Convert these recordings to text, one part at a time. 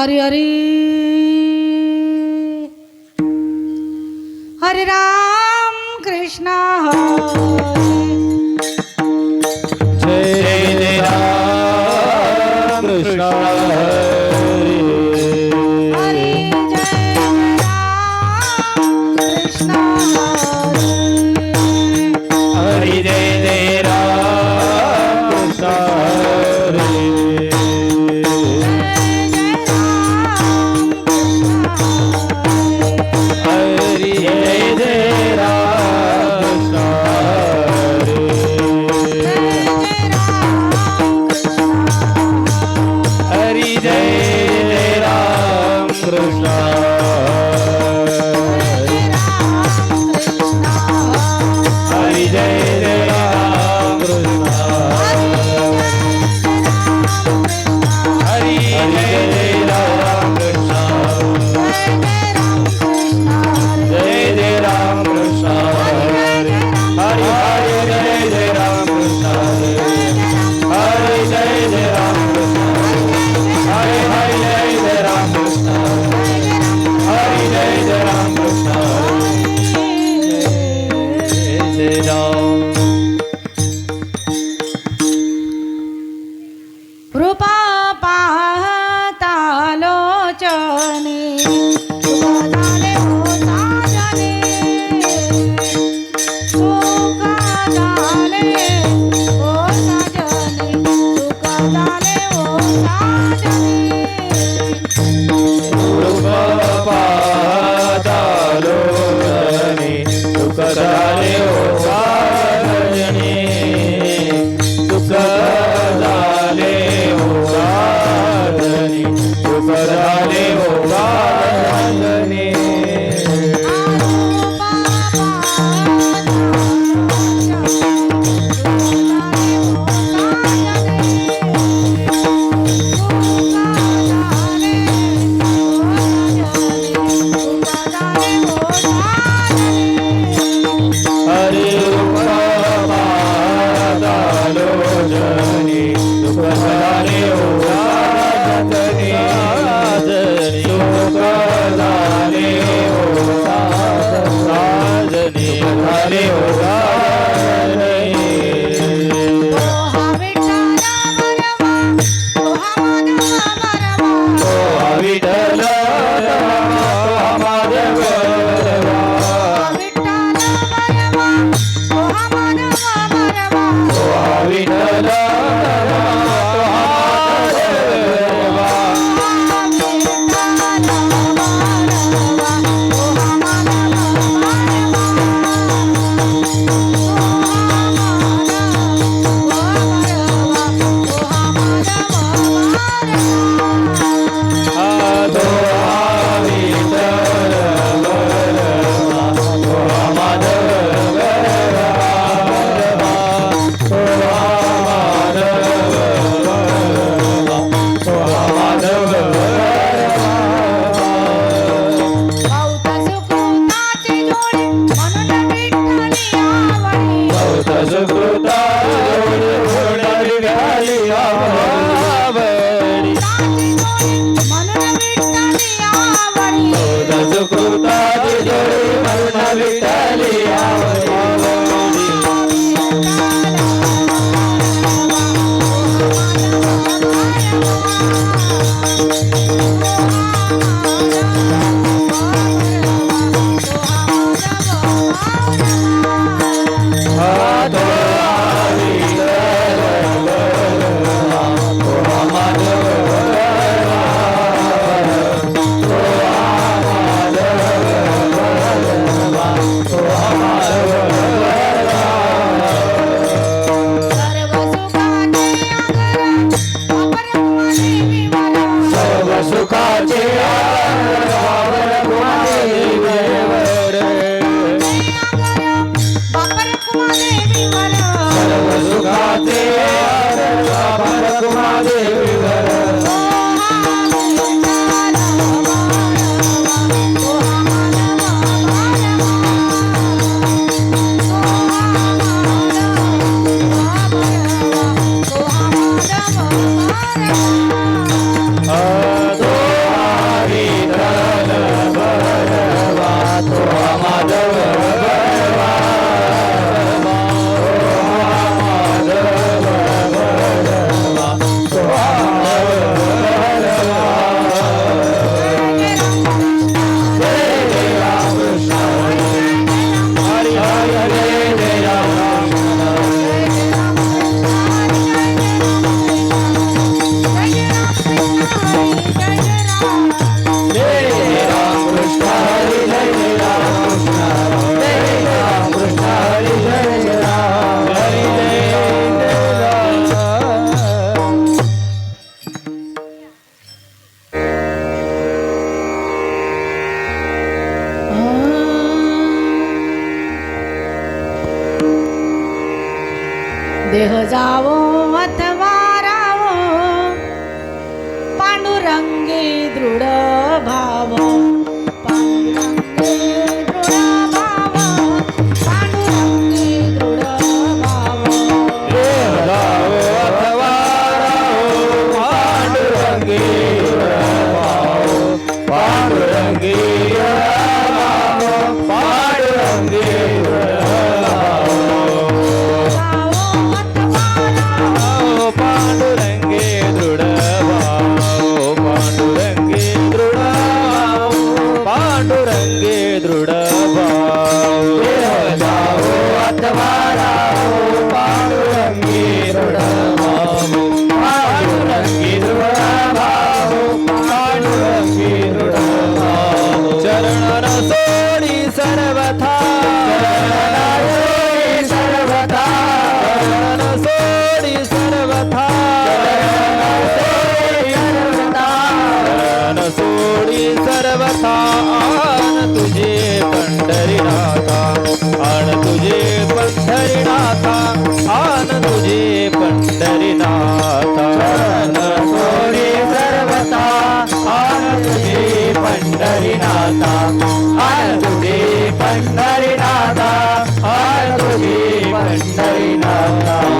हरी हरी। हरे राम कृष्ण।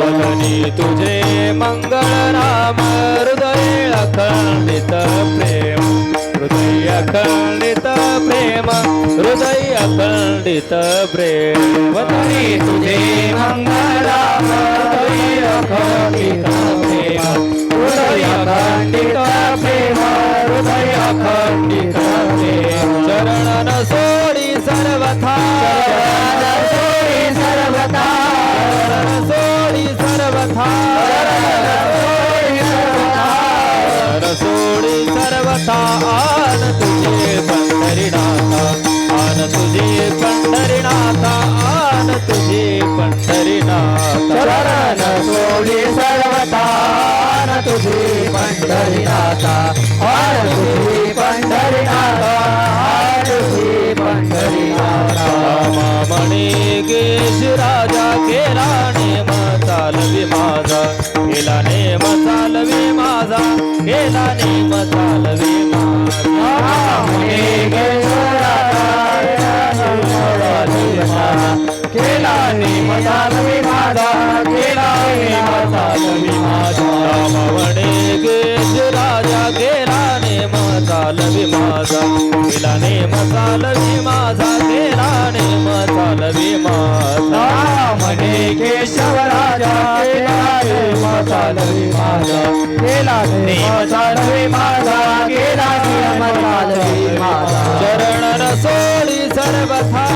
वदनी तुझे मंगल राम हृदय अखंडित प्रेम हृदय अखंडित प्रेम हृदय अखंडित प्रेम। वदनी तुझे मंगल अखंडित प्रेम हृदय अखंडित प्रेम हृदय अखंड पंढरीनाथा. हार तुझी पंढरीनाथा हार तुझी पंढरीनाथा. मामणे केश राजा केला नेम चालवी माझा. केला नेम चालवी माझा केला नेम चालवी माझा मामणे केश राजा केला नेम माझा केला नेम रे माझा म्हणे केशव राजा केला रे चरण रसोळी सर्वथा.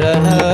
ಶರಣಾ